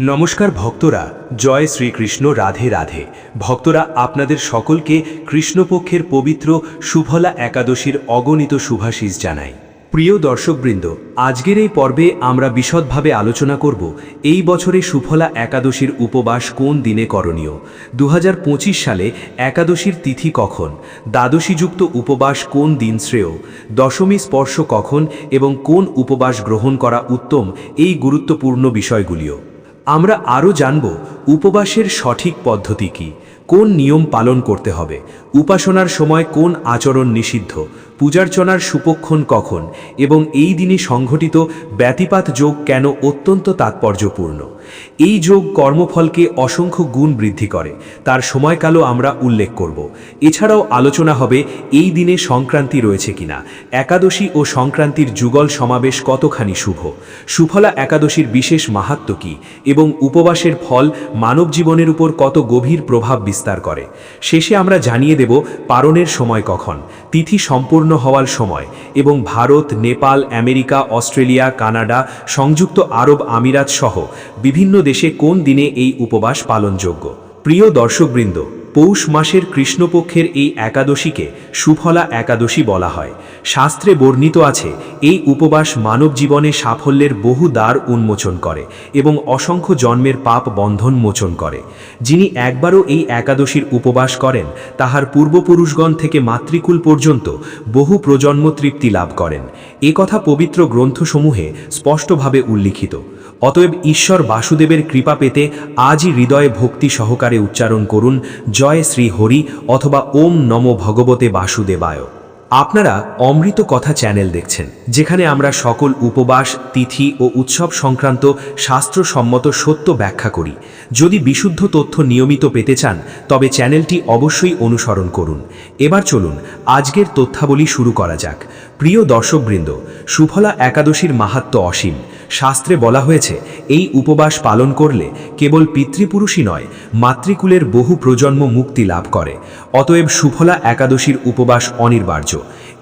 নমস্কার ভক্তরা, জয় শ্রীকৃষ্ণ, রাধে রাধে। ভক্তরা, আপনাদের সকলকে কৃষ্ণপক্ষের পবিত্র সুফলা একাদশীর অগণিত শুভাশিস জানাই। প্রিয় দর্শকবৃন্দ, আজকের এই পর্বে আমরা বিশদভাবে আলোচনা করব এই বছরে সুফলা একাদশীর উপবাস কোন দিনে করণীয়? দু হাজার পঁচিশ সালে একাদশীর তিথি কখন? দ্বাদশীযুক্ত উপবাস কোন দিন শ্রেয়? দশমী স্পর্শ কখন? এবং কোন উপবাস গ্রহণ করা উত্তম? এই গুরুত্বপূর্ণ বিষয়গুলিও। আমরা আরও জানব উপবাসের সঠিক পদ্ধতি কি, কোন নিয়ম পালন করতে হবে, উপাসনার সময় কোন আচরণ নিষিদ্ধ, পূজার্চনার সুপক্ষণ কখন, এবং এই দিনে সংঘটিত ব্যতিপাত যোগ কেন অত্যন্ত তাৎপর্যপূর্ণ। এই যোগ কর্মফলকে অসংখ্য গুণ বৃদ্ধি করে। তার সময়কালও আমরা উল্লেখ করব। এছাড়াও আলোচনা হবে এই দিনে সংক্রান্তি রয়েছে কিনা, একাদশী ও সংক্রান্তির যুগল সমাবেশ কতখানি শুভ, সুফলা একাদশীর বিশেষ মাহাত্ম কী এবং উপবাসের ফল মানব জীবনের উপর কত গভীর প্রভাব বিস্তার করে, শেষে আমরা জানিয়ে দেব পারণের সময় কখন তিথি সম্পূর্ণ হওয়ার সময় এবং Bharat, Nepal, America, Australia, Canada, সংযুক্ত আরব আমিরাত সহ বিভিন্ন দেশে কোন দিনে এই উপবাস পালনযোগ্য? প্রিয় দর্শকবৃন্দ পৌষ মাসের কৃষ্ণপক্ষের এই একাদশীকে সুফলা একাদশী বলা হয়। শাস্ত্রে বর্ণিত আছে, এই উপবাস মানব জীবনে সাফল্যের বহু দ্বার উন্মোচন করে এবং অসংখ্য জন্মের পাপ বন্ধন মোচন করে। যিনি একবারও এই একাদশীর উপবাস করেন, তাহার পূর্বপুরুষগণ থেকে মাতৃকুল পর্যন্ত বহু প্রজন্ম তৃপ্তি লাভ করেন। এ কথা পবিত্র গ্রন্থসমূহে স্পষ্টভাবে উল্লিখিত। অতএব ঈশ্বর বাসুদেবের কৃপা পেতে আজই হৃদয়ে ভক্তি সহকারে উচ্চারণ করুন, জয় শ্রী হরি অথবা ওম নম ভগবতে বাসুদেবায়। আপনারা অমৃত কথা চ্যানেল দেখছেন, যেখানে আমরা সকল উপবাস, তিথি ও উৎসব সংক্রান্ত শাস্ত্রসম্মত সত্য ব্যাখ্যা করি। যদি বিশুদ্ধ তথ্য নিয়মিত পেতে চান, তবে চ্যানেলটি অবশ্যই অনুসরণ করুন। এবার চলুন, আজকের তথ্যাবলী শুরু করা যাক। প্রিয় দর্শকবৃন্দ, সুফলা একাদশীর মাহাত্ম অসীম। শাস্ত্রে বলা হয়েছে, এই উপবাস পালন করলে কেবল পিতৃপুরুষই নয়, মাতৃকুলের বহু প্রজন্ম মুক্তি লাভ করে। অতএব সুফলা একাদশীর উপবাস অনিবার্য।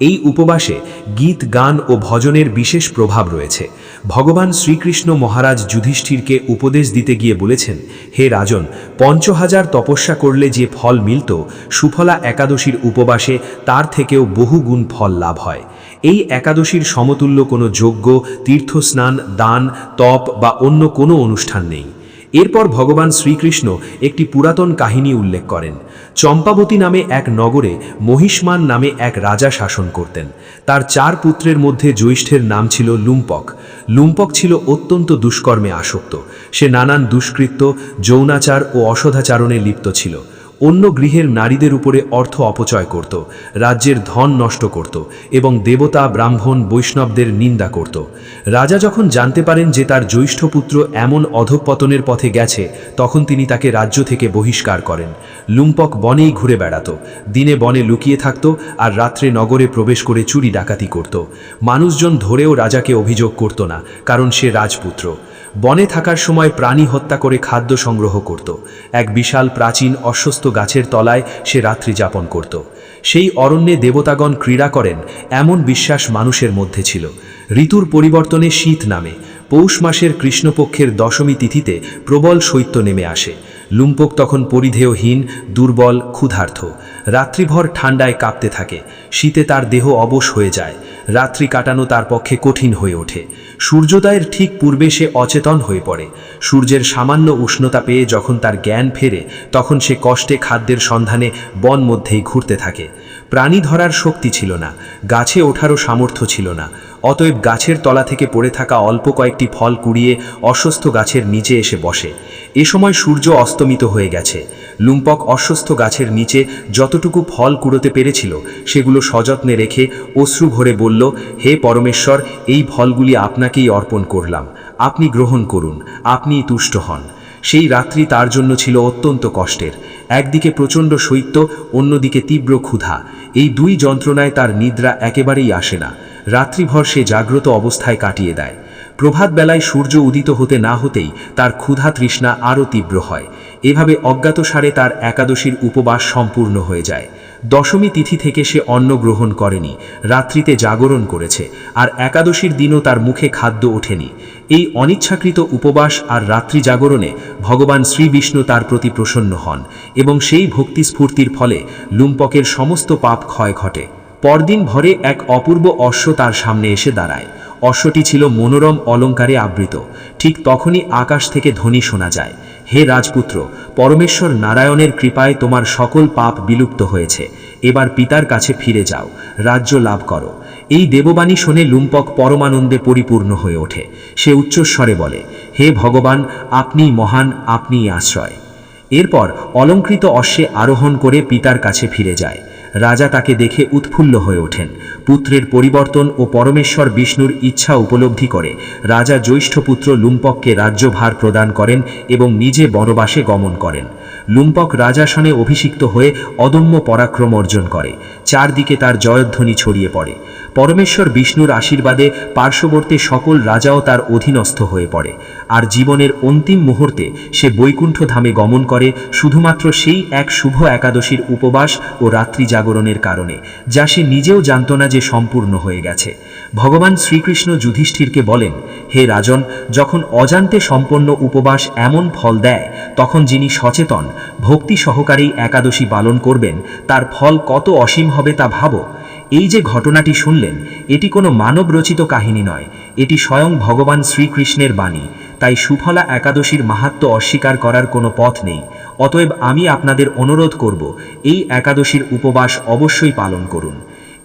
এই উপবাসে গীত, গান ও ভজনের বিশেষ প্রভাব রয়েছে। ভগবান শ্রীকৃষ্ণ মহারাজ যুধিষ্ঠিরকে উপদেশ দিতে গিয়ে বলেছেন, হে রাজন পঞ্চ হাজার তপস্যা করলে যে ফল মিলত, সুফলা একাদশীর উপবাসে তার থেকেও বহু গুণ ফল লাভ হয়। এই একাদশীর সমতুল্য কোনো যজ্ঞ, তীর্থস্নান, দান, তপ বা অন্য কোনো অনুষ্ঠান নেই। এরপর ভগবান শ্রীকৃষ্ণ একটি পুরাতন কাহিনী উল্লেখ করেন। চম্পাবতী নামে এক নগরে মহিষ্মান নামে এক রাজা শাসন করতেন। তার চার পুত্রের মধ্যে জ্যৈষ্ঠের নাম ছিল লুম্পক। লুম্পক ছিল অত্যন্ত দুষ্কর্মে আসক্ত। সে নানান দুষ্কৃত্য, যৌনাচার ও অসদাচারণে লিপ্ত ছিল। অন্য গৃহের নারীদের উপরে অর্থ অপচয় করত, রাজ্যের ধন নষ্ট করত এবং দেবতা, ব্রাহ্মণ, বৈষ্ণবদের নিন্দা করত। রাজা যখন জানতে পারেন যে তার জ্যৈষ্ঠ পুত্র এমন অধঃপতনের পথে গেছে, তখন তিনি তাকে রাজ্য থেকে বহিষ্কার করেন। লুম্পক বনেই ঘুরে বেড়াত, দিনে বনে লুকিয়ে থাকত আর রাত্রে নগরে প্রবেশ করে চুরি ডাকাতি করত। মানুষজন ধরেও রাজাকে অভিযোগ করত না, কারণ সে রাজপুত্র। বনে থাকার সময় প্রাণী হত্যা করে খাদ্য সংগ্রহ করত। এক বিশাল প্রাচীন অস্বস্ত গাছের তলায় সে রাত্রি যাপন করত। সেই অরণ্যে দেবতাগণ ক্রীড়া করেন, এমন বিশ্বাস মানুষের মধ্যে ছিল। ঋতুর পরিবর্তনে শীত নামে। পৌষ মাসের কৃষ্ণপক্ষের দশমী তিথিতে প্রবল শৈত্য নেমে আসে। লুম্পক তখন পরিধেয়হীন, দুর্বল ক্ষুধার্থ রাত্রিভর ঠান্ডায় কাঁপতে থাকে। শীতে তার দেহ অবশ হয়ে যায়। রাত্রি কাটানো তার পক্ষে কঠিন হয়ে ওঠে। সূর্যোদয়ের ঠিক পূর্বে সে অচেতন হয়ে পড়ে। সূর্যের সামান্য উষ্ণতা পেয়ে যখন তার জ্ঞান ফেরে, তখন সে কষ্টে খাদ্যের সন্ধানে বন মধ্যেই ঘুরতে থাকে। প্রাণী ধরার শক্তি ছিল না। গাছে ওঠারও সামর্থ্য ছিল না। অতএব গাছের তলা থেকে পড়ে থাকা অল্প কয়েকটি ফল কুড়িয়ে অস্বস্থ গাছের নিচে এসে বসে। এ সময় সূর্য অস্তমিত হয়ে গেছে। লুম্পক অস্বস্থ গাছের নিচে যতটুকু ফল কুড়োতে পেরেছিল, সেগুলো সযত্নে রেখে অশ্রু ভরে বলল, হে পরমেশ্বর, এই ফলগুলি আপনাকেই অর্পণ করলাম। আপনি গ্রহণ করুন, আপনিই তুষ্ট হন। সেই রাত্রি তার জন্য ছিল অত্যন্ত কষ্টের। একদিকে প্রচণ্ড শৈত্য, অন্যদিকে তীব্র ক্ষুধা। এই দুই যন্ত্রণায় তার নিদ্রা একেবারেই আসে না। রাত্রিভর সে জাগ্রত অবস্থায় কাটিয়ে দেয়। প্রভাত বেলায় সূর্য উদিত হতে না হতেই তার ক্ষুধা তৃষ্ণা আরও তীব্র হয়। এভাবে অজ্ঞাতসারে তার একাদশীর উপবাস সম্পূর্ণ হয়ে যায়। দশমী তিথি থেকে সে অন্ন গ্রহণ করেনি, রাত্রিতে জাগরণ করেছে, আর একাদশীর দিনও তার মুখে খাদ্য ওঠেনি। এই অনিচ্ছাকৃত উপবাস আর রাত্রি জাগরণে ভগবান শ্রীবিষ্ণু তার প্রতি প্রসন্ন হন এবং সেই ভক্তি স্ফূর্তির ফলে লুম্পকের সমস্ত পাপ ক্ষয় ঘটে। পরদিন ভরে এক অপূর্ব অশ্ব তার সামনে এসে দাঁড়ায়। অশ্বটি ছিল মনোরম, অলঙ্কারে আবৃত। ঠিক তখনই আকাশ থেকে ধ্বনি শোনা যায়। হে রাজপুত্র, পরমেশ্বর নারায়ণের কৃপায় তোমার সকল পাপ বিলুপ্ত হয়েছে। এবার পিতার কাছে ফিরে যাও, রাজ্য লাভ করো। এই দেববাণী শুনে লুম্পক পরমানন্দে পরিপূর্ণ হয়ে ওঠে। সে উচ্চস্বরে বলে, হে ভগবান, আপনিই মহান, আপনিই আশ্রয়। এরপর অলঙ্কৃত অশ্বে আরোহণ করে পিতার কাছে ফিরে যায়। রাজা তাকে দেখে উৎফুল্ল হয়ে ওঠেন। পুত্রের পরিবর্তন ও পরমেশ্বর বিষ্ণুর ইচ্ছা উপলব্ধি করে। রাজা জ্যৈষ্ঠ পুত্র লুম্পককে রাজ্যভার প্রদান করেন এবং নিজে বনবাসে গমন করেন। লুম্পক রাজাসনে অভিষিক্ত হয়ে অদম্য পরাক্রম অর্জন করে। চারদিকে তার জয়ধ্বনি ছড়িয়ে পড়ে। পরমেশ্বর বিষ্ণুর আশীর্বাদে পার্শ্ববর্তী সকল রাজাও তার অধীনস্থ হয়ে পড়ে। আর জীবনের অন্তিম মুহূর্তে সে বৈকুণ্ঠ ধামে গমন করে শুধুমাত্র সেই এক শুভ একাদশীর উপবাস ও রাত্রি জাগরণের কারণে, যা সে নিজেও জানত না যে সম্পূর্ণ হয়ে গেছে। ভগবান শ্রীকৃষ্ণ যুধিষ্ঠিরকে বলেন, হে রাজন, যখন অজান্তে সম্পন্ন উপবাস এমন ফল দেয়, তখন যিনি সচেতন, ভক্তি সহকারেই একাদশী পালন করবেন, তার ফল কত অসীম হবে তা ভাবো। এই যে ঘটনাটি শুনলেন, এটি কোনো মানব রচিত কাহিনী নয়, এটি স্বয়ং ভগবান শ্রীকৃষ্ণের বাণী, তাই সুফলা একাদশীর মাহাত্ম অস্বীকার করার কোনো পথ নেই, অতএব আমি আপনাদের অনুরোধ করব, এই একাদশীর উপবাস অবশ্যই পালন করুন।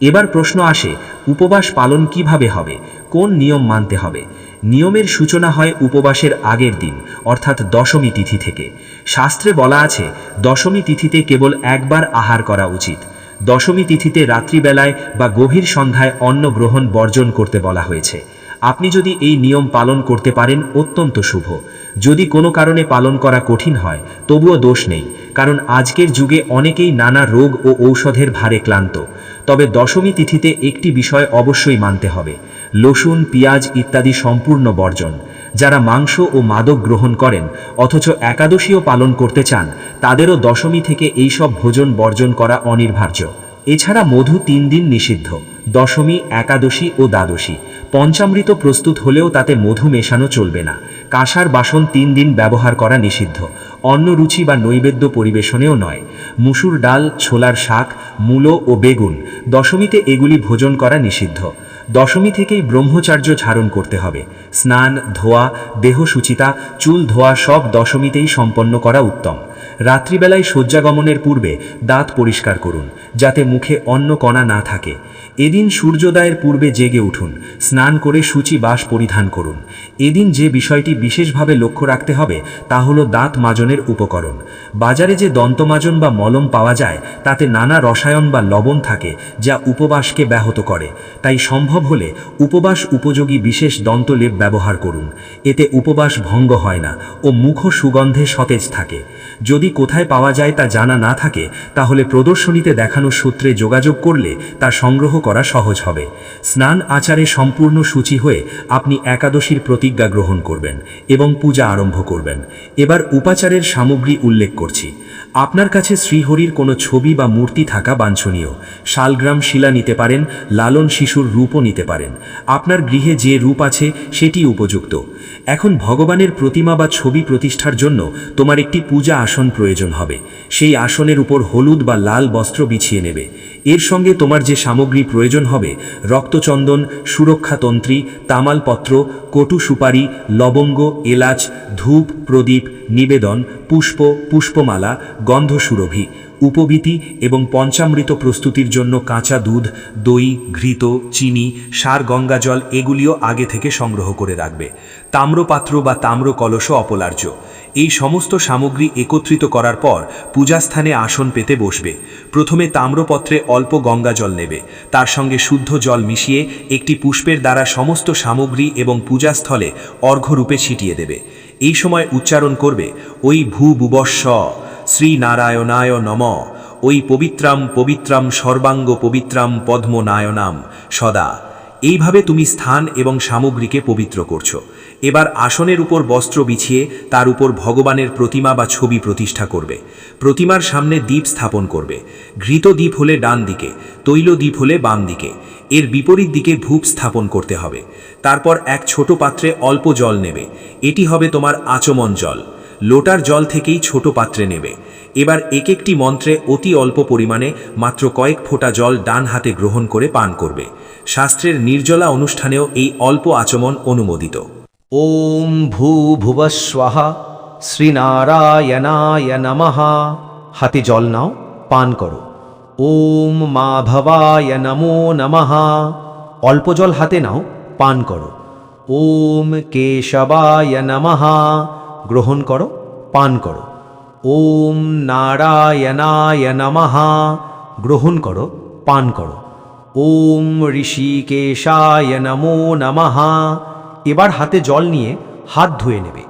এবার প্রশ্ন আসে, উপবাস পালন কীভাবে হবে, কোন নিয়ম মানতে হবে? নিয়মের সূচনা হয় উপবাসের আগের দিন, অর্থাৎ দশমী তিথি থেকে। শাস্ত্রে বলা আছে, দশমী তিথিতে কেবল একবার আহার করা উচিত দশমী তিথিতে রাত্রিবেলায় বা গভীর সন্ধ্যায় অন্ন গ্রহণ বর্জন করতে বলা হয়েছে। আপনি যদি এই নিয়ম পালন করতে পারেন, অত্যন্ত শুভ। যদি কোনো কারণে পালন করা কঠিন হয়, তবুও দোষ নেই, কারণ আজকের যুগে অনেকেই নানা রোগ ও ঔষধের ভারে ক্লান্ত। তবে দশমী তিথিতে একটি বিষয় অবশ্যই মানতে হবে। লসুন, পেঁয়াজ ইত্যাদি সম্পূর্ণ বর্জন। যারা মাংস ও মাদক গ্রহণ করেন, অথচ একাদশীও পালন করতে চান, তাদেরও দশমী থেকে এইসব ভোজন বর্জন করা অনির্বার্য এছাড়া মধু তিন দিন নিষিদ্ধ, দশমী, একাদশী ও দ্বাদশী। পঞ্চামৃত প্রস্তুত হলেও তাতে মধু মেশানো চলবে না। কাঁসার বাসন তিন দিন ব্যবহার করা নিষিদ্ধ অন্য রুচি বা নৈবেদ্য পরিবেশনেও নয়। মুসুর ডাল, ছোলার শাক, মূলো ও বেগুন, দশমীতে এগুলি ভোজন করা নিষিদ্ধ। দশমী থেকেই ব্রহ্মচার্য ধারণ করতে হবে। স্নান, ধোয়া দেহ সুচিতা চুল ধোয়া সব দশমীতেই সম্পন্ন করা উত্তম। রাত্রিবেলায় শয্যাগমনের পূর্বে দাঁত পরিষ্কার করুন, যাতে মুখে অন্ন কণা না থাকে। এদিন সূর্যোদয়ের পূর্বে জেগে উঠুন, স্নান করে সূচি বাস পরিধান করুন। এদিন যে বিষয়টি বিশেষভাবে লক্ষ্য রাখতে হবে, তা হলো দাঁত মাজনের উপকরণ। বাজারে যে দন্তমাজন বা মলম পাওয়া যায়, তাতে নানা রসায়ন বা লবণ থাকে, যা উপবাসকে ব্যাহত করে। তাই সম্ভব হলে উপবাস উপযোগী বিশেষ দন্তলেপ ব্যবহার করুন। এতে উপবাস ভঙ্গ হয় না ও মুখ সুগন্ধে সতেজ থাকে। যদি কোথায় পাওয়া যায় তা জানা না থাকে, তাহলে প্রদর্শনীতে দেখানো সূত্রে যোগাযোগ করলে তা সংগ্রহ করা সহজ হবে। স্নান আচারে সম্পূর্ণ সূচি হয়ে আপনি একাদশীর প্রতিজ্ঞা গ্রহণ করবেন এবং পূজা আরম্ভ করবেন। এবার উপাচারের সামগ্রী উল্লেখ করছি। আপনার কাছে শ্রীহরির কোনো ছবি বা মূর্তি থাকা বাঞ্ছনীয়। শালগ্রাম শিলা নিতে পারেন, লালন শিশুর রূপও নিতে পারেন। আপনার গৃহে যে রূপ আছে, সেটি উপযুক্ত। এখন ভগবানের প্রতিমা বা ছবি প্রতিষ্ঠার জন্য তোমার একটি পূজা আসন প্রয়োজন হবে। সেই আসনের উপর হলুদ বা লাল বস্ত্র বিছিয়ে নেবে। এর সঙ্গে তোমার যে সামগ্রী প্রয়োজন হবে, রক্তচন্দন, সুরক্ষাতন্ত্রী, তামালপত্র, কটু সুপারি, লবঙ্গ, এলাচ, ধূপ, প্রদীপ, নিবেদন, পুষ্প, পুষ্পমালা গন্ধ সুরভি উপবীতি এবং পঞ্চামৃত প্রস্তুতির জন্য কাঁচা দুধ, দই, ঘৃত, চিনি, সার, গঙ্গা জল এগুলিও আগে থেকে সংগ্রহ করে রাখবে। তাম্রপাত্র বা তাম্র কলসও অপলার্য। এই সমস্ত সামগ্রী একত্রিত করার পর পূজাস্থানে আসন পেতে বসবে। প্রথমে তাম্রপত্রে অল্প গঙ্গা জল নেবে। তার সঙ্গে শুদ্ধ জল মিশিয়ে একটি পুষ্পের দ্বারা সমস্ত সামগ্রী এবং পূজাস্থলে অর্ঘ্যরূপে ছিটিয়ে দেবে। এই সময় উচ্চারণ করবে, ওই ভূ বুবস্ব শ্রীনারায়ণায় নম। ওই পবিত্রাম পবিত্রাম সর্বাঙ্গ পবিত্রাম পদ্মনায়নাম সদা। এইভাবে তুমি স্থান এবং সামগ্রীকে পবিত্র করছ। এবার আসনের উপর বস্ত্র বিছিয়ে তার উপর ভগবানের প্রতিমা বা ছবি প্রতিষ্ঠা করবে। প্রতিমার সামনে দ্বীপ স্থাপন করবে। ঘৃত দ্বীপ হলে ডান দিকে, তৈল দ্বীপ হলে বাম দিকে। এর বিপরীত দিকে ধূপ স্থাপন করতে হবে। তারপর এক ছোট পাত্রে অল্প জল নেবে। এটি হবে তোমার আচমন জল। লোটার জল থেকেই ছোট পাত্রে নেবে। এবার এক একটি মন্ত্রে অতি অল্প পরিমাণে মাত্র কয়েক ফোঁটা জল ডান হাতে গ্রহণ করে পান করবে। শাস্ত্রের নির্জলা অনুষ্ঠানেও এই অল্প আচমন অনুমোদিত। ॐ ভূভুবস্বः শ্রীনারায়ণায় নমঃ হাতে জল নাও, পান করো। ওম মাধবায় নমো নমঃ, অল্প জল হাতে নাও, পান করো। ওম কেশবায় নমঃ, গ্রহণ করো, পান করো। ওম নারায়ণায় নমঃ, গ্রহণ করো, পান করো। ওম ঋষিকেশায় নমো নমঃ এবার হাতে জল নিয়ে হাত ধুয়ে নেবে।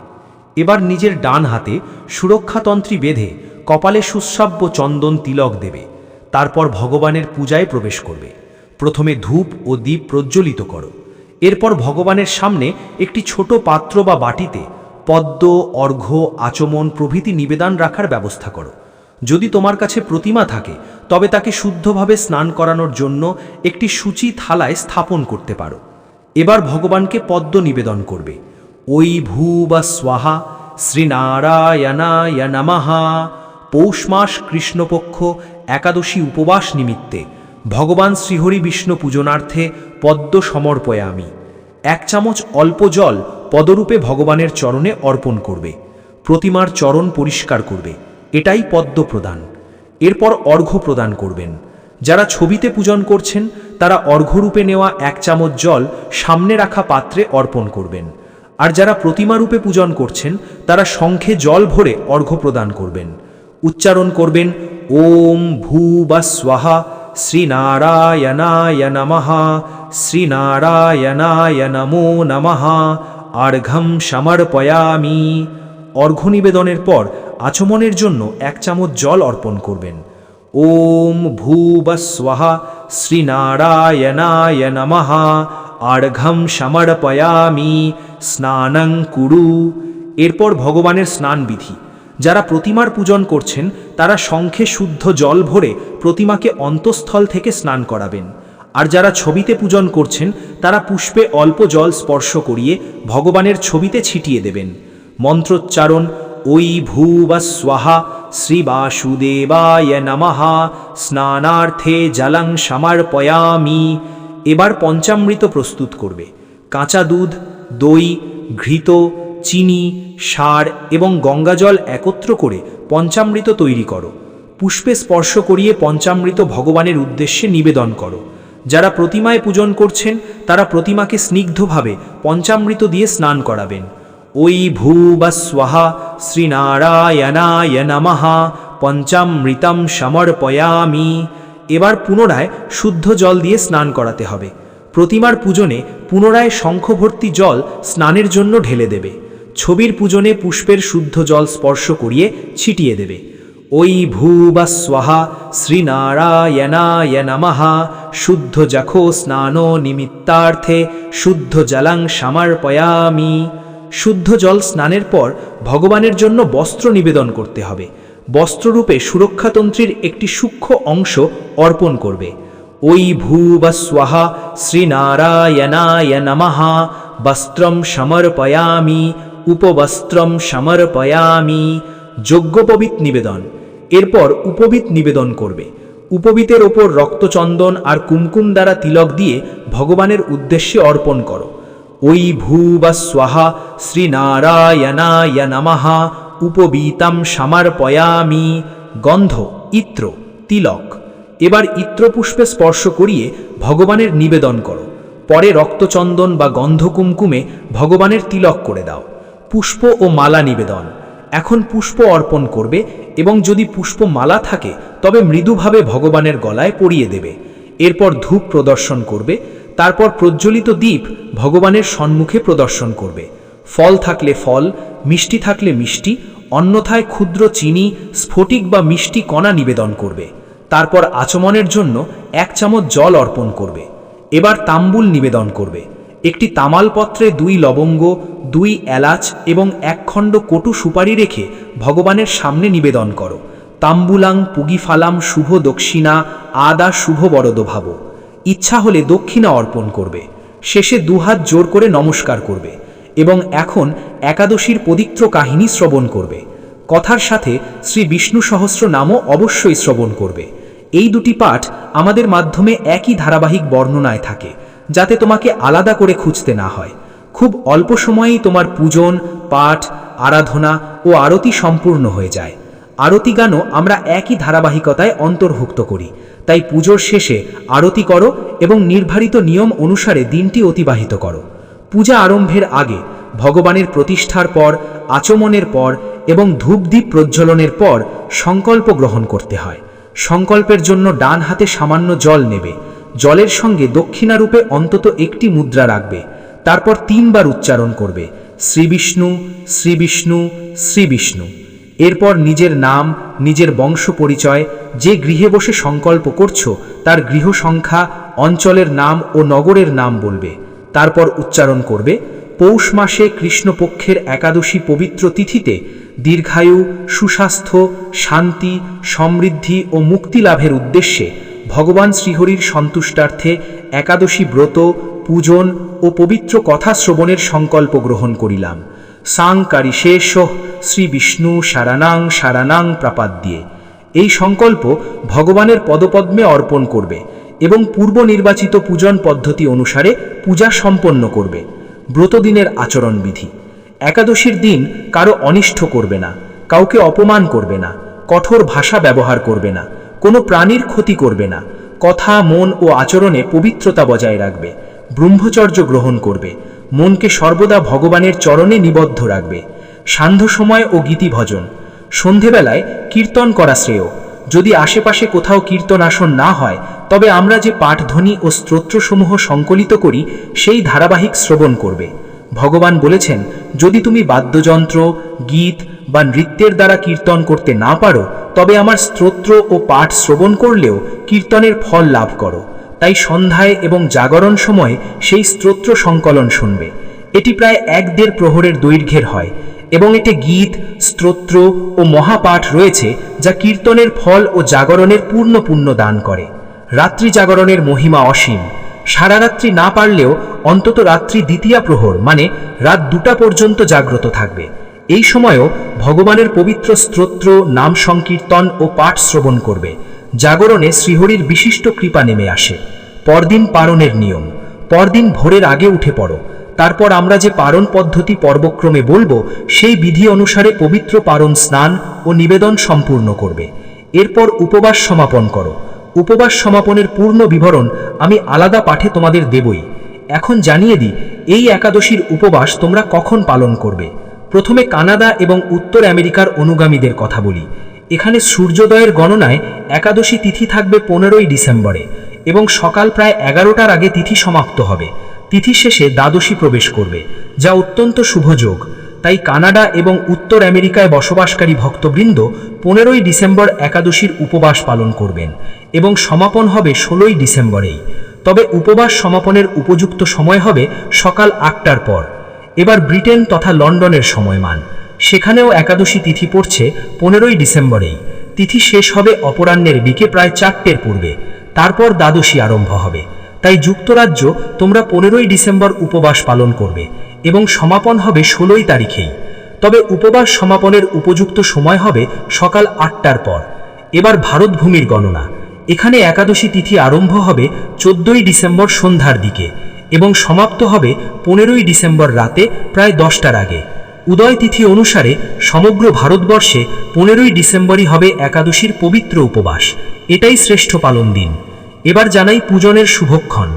এবার নিজের ডান হাতে সুরক্ষাতন্ত্রী বেঁধে কপালে সুশ্রাব্য চন্দন তিলক দেবে। তারপর ভগবানের পূজায় প্রবেশ করবে। প্রথমে ধূপ ও দীপ প্রজ্বলিত করো। এরপর ভগবানের সামনে একটি ছোট পাত্র বা বাটিতে পদ্ম, অর্ঘ্য, আচমন প্রভৃতি নিবেদন রাখার ব্যবস্থা করো। যদি তোমার কাছে প্রতিমা থাকে, তবে তাকে শুদ্ধভাবে স্নান করানোর জন্য একটি সূচি থালায় স্থাপন করতে পারো। এবার ভগবানকে পদ্ম নিবেদন করবে। ওই ভূ বা স্বাহা শ্রীনারায়ণায় নমহা পৌষ মাস কৃষ্ণপক্ষ একাদশী উপবাস নিমিত্তে ভগবান শ্রীহরি বিষ্ণু পূজনার্থে পদ্ম সমর্পয়ে আমি। এক চামচ অল্প জল পদরূপে ভগবানের চরণে অর্পণ করবে। প্রতিমার চরণ পরিষ্কার করবে। এটাই পদ্ম প্রদান। এরপর অর্ঘ্য প্রদান করবেন। যারা ছবিতে পূজন করছেন, তারা অর্ঘ্যরূপে নেওয়া এক চামচ জল সামনে রাখা পাত্রে অর্পণ করবেন। আর যারা প্রতিমারূপে পূজন করছেন, তারা শঙ্খে জল ভরে অর্ঘ্য প্রদান করবেন। উচ্চারণ করবেন, ওম ভূ বা স্বাহা শ্রীনারায়ণায় নমঃ, শ্রীনারায়ণায় নমো নমঃ আর্ঘম সমর্পয়ামি। অর্ঘ্য নিবেদনের পর আচমনের জন্য এক চামচ জল অর্পণ করবেন। ওম ভূবস্বহা শ্রীনারায়ণায় নমঃ। আর্ঘম সমর্পয়ামি, স্নানং কুরু। এরপর ভগবানের স্নান বিধি যারা প্রতিমার পূজন করছেন, তারা শঙ্খে শুদ্ধ জল ভরে প্রতিমাকে অন্তঃস্থল থেকে স্নান করাবেন। আর যারা ছবিতে পূজন করছেন, তারা পুষ্পে অল্প জল স্পর্শ করিয়ে ভগবানের ছবিতে ছিটিয়ে দেবেন। মন্ত্রোচ্চারণ ওই শ্রী বাসুদেবায় নমঃ। স্নানার্থে জলং সমর্পয়ামি। এবার পঞ্চামৃত প্রস্তুত করবে। কাঁচা দুধ, দই, ঘৃত, চিনি, সার এবং গঙ্গাজল একত্র করে পঞ্চামৃত তৈরি করো। পুষ্পে স্পর্শ করিয়ে পঞ্চামৃত ভগবানের উদ্দেশ্যে নিবেদন করো। যারা প্রতিমায় পূজন করছেন, তারা প্রতিমাকে স্নিগ্ধভাবে পঞ্চামৃত দিয়ে স্নান করাবেন। ওই ভূ বা স্বাহা শ্রীনারায়ণায় নমঃ পঞ্চামৃতম সমর্পয়ামি। এবার পুনরায় শুদ্ধ জল দিয়ে স্নান করাতে হবে। প্রতিমার পূজনে পুনরায় শঙ্খভর্তি জল স্নানের জন্য ঢেলে দেবে। ছবির পূজনে পুষ্পের শুদ্ধ জল স্পর্শ করিয়ে ছিটিয়ে দেবে। ওই ভূ বা স্বাহা শ্রীনারায়ণায় নমঃ শুদ্ধ যখো স্নান নিমিত্তার্থে শুদ্ধ জলং সমর্পয়ামি। শুদ্ধ জল স্নানের পর ভগবানের জন্য বস্ত্র নিবেদন করতে হবে। বস্ত্ররূপে সুরক্ষাতন্ত্রীর একটি সূক্ষ্ম অংশ অর্পণ করবে। ওই ভূ বা স্বাহা শ্রীনারায়ণায় নমঃ বস্ত্রম সমর্পয়ামি উপবস্ত্রম সমর্পয়ামি যজ্ঞোপবিত নিবেদন। এরপর উপবিত নিবেদন করবে। উপবিতের ওপর রক্তচন্দন আর কুমকুম দ্বারা তিলক দিয়ে ভগবানের উদ্দেশ্যে অর্পণ করো। ওই ভূ বা স্বাহা শ্রীনারায়ণায় নমঃ। উপবীতম সমর্পয়ামি। গন্ধ, ইত্র, তিলক। এবার ইত্রপুষ্পে স্পর্শ করিয়ে ভগবানের নিবেদন করো। পরে রক্তচন্দন বা গন্ধকুমকুমে ভগবানের তিলক করে দাও। পুষ্প ও মালা নিবেদন। এখন পুষ্প অর্পণ করবে এবং যদি পুষ্প মালা থাকে, তবে মৃদুভাবে ভগবানের গলায় পরিয়ে দেবে। এরপর ধূপ প্রদর্শন করবে। তারপর প্রজ্বলিত দ্বীপ ভগবানের সম্মুখে প্রদর্শন করবে। ফল থাকলে ফল, মিষ্টি থাকলে মিষ্টি, অন্যথায় ক্ষুদ্র চিনি, স্ফটিক বা মিষ্টি কণা নিবেদন করবে। তারপর আচমনের জন্য এক চামচ জল অর্পণ করবে। এবার তাম্বুল নিবেদন করবে। একটি তামালপত্রে দুই লবঙ্গ, দুই এলাচ এবং একখণ্ড কটু সুপারি রেখে ভগবানের সামনে নিবেদন করো। তাম্বুলাং পুগিফালাম শুভ দক্ষিণা, আদা শুভ বরদ ভাব ইচ্ছা হলে দক্ষিণা অর্পণ করবে। শেষে দুহাত জোর করে নমস্কার করবে এবং এখন একাদশীর পবিত্র কাহিনী শ্রবণ করবে। কথার সাথে শ্রী বিষ্ণু সহস্র নামও অবশ্যই শ্রবণ করবে। এই দুটি পাঠ আমাদের মাধ্যমে একই ধারাবাহিক বর্ণনায় থাকে, যাতে তোমাকে আলাদা করে খুঁজতে না হয়। খুব অল্প সময়েই তোমার পূজন, পাঠ, আরাধনা ও আরতি সম্পূর্ণ হয়ে যায়। আরতি গানও আমরা একই ধারাবাহিকতায় অন্তর্ভুক্ত করি। তাই পুজোর শেষে আরতি করো এবং নির্ধারিত নিয়ম অনুসারে দিনটি অতিবাহিত করো। পূজা আরম্ভের আগে, ভগবানের প্রতিষ্ঠার পর, আচমনের পর এবং ধূপদীপ প্রজ্বলনের পর সংকল্প গ্রহণ করতে হয়। সংকল্পের জন্য ডান হাতে সামান্য জল নেবে। জলের সঙ্গে দক্ষিণারূপে অন্তত একটি মুদ্রা রাখবে। তারপর তিনবার উচ্চারণ করবে, শ্রীবিষ্ণু শ্রীবিষ্ণু শ্রীবিষ্ণু। এরপর নিজের নাম, নিজের বংশ পরিচয় যে গৃহে বসে সংকল্প করছ, তার গৃহ সংখ্যা, অঞ্চলের নাম ও নগরের নাম বলবে। তারপর উচ্চারণ করবে, পৌষ মাসে কৃষ্ণপক্ষের একাদশী পবিত্র তিথিতে দীর্ঘায়ু, সুস্বাস্থ্য, শান্তি, সমৃদ্ধি ও মুক্তি লাভের উদ্দেশ্যে ভগবান শ্রীহরির সন্তুষ্টার্থে একাদশী ব্রত, পূজন ও পবিত্র কথা শ্রবণের সংকল্প গ্রহণ করিলাম। সাং কারিশেষ শ্রী বিষ্ণু সারানাং সারানাং প্রাপাদ দিয়ে এই সংকল্প ভগবানের পদপদ্মে অর্পণ করবে এবং পূর্ব নির্বাচিত পূজন পদ্ধতি অনুসারে পূজা সম্পন্ন করবে, ব্রতদিনের আচরণবিধি। একাদশীর দিন কারও অনিষ্ট করবে না, কাউকে অপমান করবে না, কঠোর ভাষা ব্যবহার করবে না, কোনো প্রাণীর ক্ষতি করবে না, কথা, মন ও আচরণে পবিত্রতা বজায় রাখবে, ব্রহ্মচর্য গ্রহণ করবে মনকে সর্বদা ভগবানের চরণে নিবদ্ধ রাখবে। সান্ধ্য সময় ও গীতি ভজন। সন্ধেবেলায় কীর্তন করা শ্রেয়। যদি আশেপাশে কোথাও কীর্তন আসন না হয়, তবে আমরা যে পাঠধ্বনি ও স্তোত্রসমূহ সংকলিত করি, সেই ধারাবাহিক শ্রবণ করবে। ভগবান বলেছেন, যদি তুমি বাদ্যযন্ত্র, গীত বা নৃত্যের দ্বারা কীর্তন করতে না পারো, তবে আমার স্তোত্র ও পাঠ শ্রবণ করলেও কীর্তনের ফল লাভ করো। তাই সন্ধ্যায় এবং জাগরণ সময় সেই স্তোত্র সংকলন শুনবে। এটি প্রায় এক দেড় প্রহরের দৈর্ঘ্যের হয় এবং এতে গীত, স্তোত্র ও মহাপাঠ রয়েছে যা কীর্তনের ফল ও জাগরণের পূর্ণ পুণ্য দান করে। রাত্রি জাগরণের মহিমা অসীম। সারা রাত্রি না পারলেও অন্তত রাত্রি দ্বিতীয় প্রহর মানে রাত দুটা পর্যন্ত জাগ্রত থাকবে। এই সময়ও ভগবানের পবিত্র স্তোত্র, নাম সংকীর্তন ও পাঠ শ্রবণ করবে। জাগরণে শ্রীহরির বিশিষ্ট কৃপা নেমে আসে। পরদিন পারণের নিয়ম। পরদিন ভোরের আগে উঠে পড়ো। তারপর আমরা যে পারণ পদ্ধতি পর্বক্রমে বলব, সেই বিধি অনুসারে পবিত্র পারণ স্নান ও নিবেদন সম্পূর্ণ করবে। এরপর উপবাস সমাপন করো। উপবাস সমাপনের পূর্ণ বিবরণ আমি আলাদা পাঠে তোমাদের দেবই। এখন জানিয়ে দিই, এই একাদশীর উপবাস তোমরা কখন পালন করবে? প্রথমে কানাডা এবং উত্তর আমেরিকার অনুগামীদের কথা বলি। এখানে সূর্যোদয়ের গণনায় একাদশী তিথি থাকবে পনেরোই ডিসেম্বরে এবং সকাল প্রায় এগারোটার আগে তিথি সমাপ্ত হবে। তিথি শেষে দ্বাদশী প্রবেশ করবে, যা অত্যন্ত শুভযোগ তাই কানাডা এবং উত্তর আমেরিকায় বসবাসকারী ভক্তবৃন্দ পনেরোই ডিসেম্বর একাদশীর উপবাস পালন করবেন এবং সমাপন হবে ষোলোই ডিসেম্বরেই। তবে উপবাস সমাপনের উপযুক্ত সময় হবে সকাল আটটার পর। এবার ব্রিটেন তথা লন্ডনের সময়মান। সেখানেও একাদশী তিথি পড়ছে পনেরোই ডিসেম্বরেই। তিথি শেষ হবে অপরাহ্নের দিকে প্রায় চারটের পূর্বে। তারপর দ্বাদশী আরম্ভ হবে। তাই যুক্তরাজ্য তোমরা পনেরোই ডিসেম্বর উপবাস পালন করবে এবং সমাপন হবে ষোলোই তারিখেই। তবে উপবাস সমাপনের উপযুক্ত সময় হবে সকাল আটটার পর। এবার ভারতভূমির গণনা। এখানে একাদশী তিথি আরম্ভ হবে চোদ্দই ডিসেম্বর সন্ধ্যার দিকে এবং সমাপ্ত হবে পনেরোই ডিসেম্বর রাতে প্রায় দশটার আগে। উদয় তিথি অনুসারে সমগ্র ভারতবর্ষে পনেরোই ডিসেম্বরই হবে একাদশীর পবিত্র উপবাস। এটাই শ্রেষ্ঠ পালন দিন। এবার জানাই পূজনের শুভক্ষণ।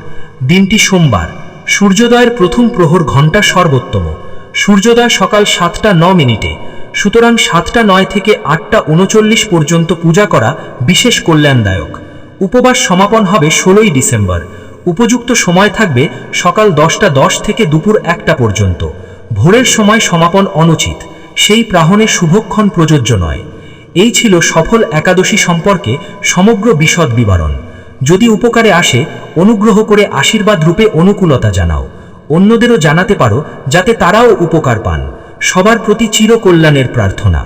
দিনটি সোমবার। সূর্যোদয়ের প্রথম প্রহর ঘণ্টা সর্বোত্তম। সূর্যোদয় সকাল সাতটা ন মিনিটে। সুতরাং সাতটা নয় থেকে আটটা উনচল্লিশ পর্যন্ত পূজা করা বিশেষ কল্যাণদায়ক। উপবাস সমাপন হবে ষোলোই ডিসেম্বর। উপযুক্ত সময় থাকবে সকাল দশটা দশ থেকে দুপুর একটা পর্যন্ত। ভোরের সময় সমাপন অনুচিত, সেই প্রাহণে শুভক্ষণ প্রযোজ্য নয়। এই ছিল সফল একাদশী সম্পর্কে সমগ্র বিশদ বিবরণ। যদি উপকারে আসে, অনুগ্রহ করে আশীর্বাদ রূপে অনুকূলতা জানাও। অন্যদেরও জানাতে পারো, যাতে তারাও উপকার পান। সবার প্রতি চিরকল্যাণের প্রার্থনা।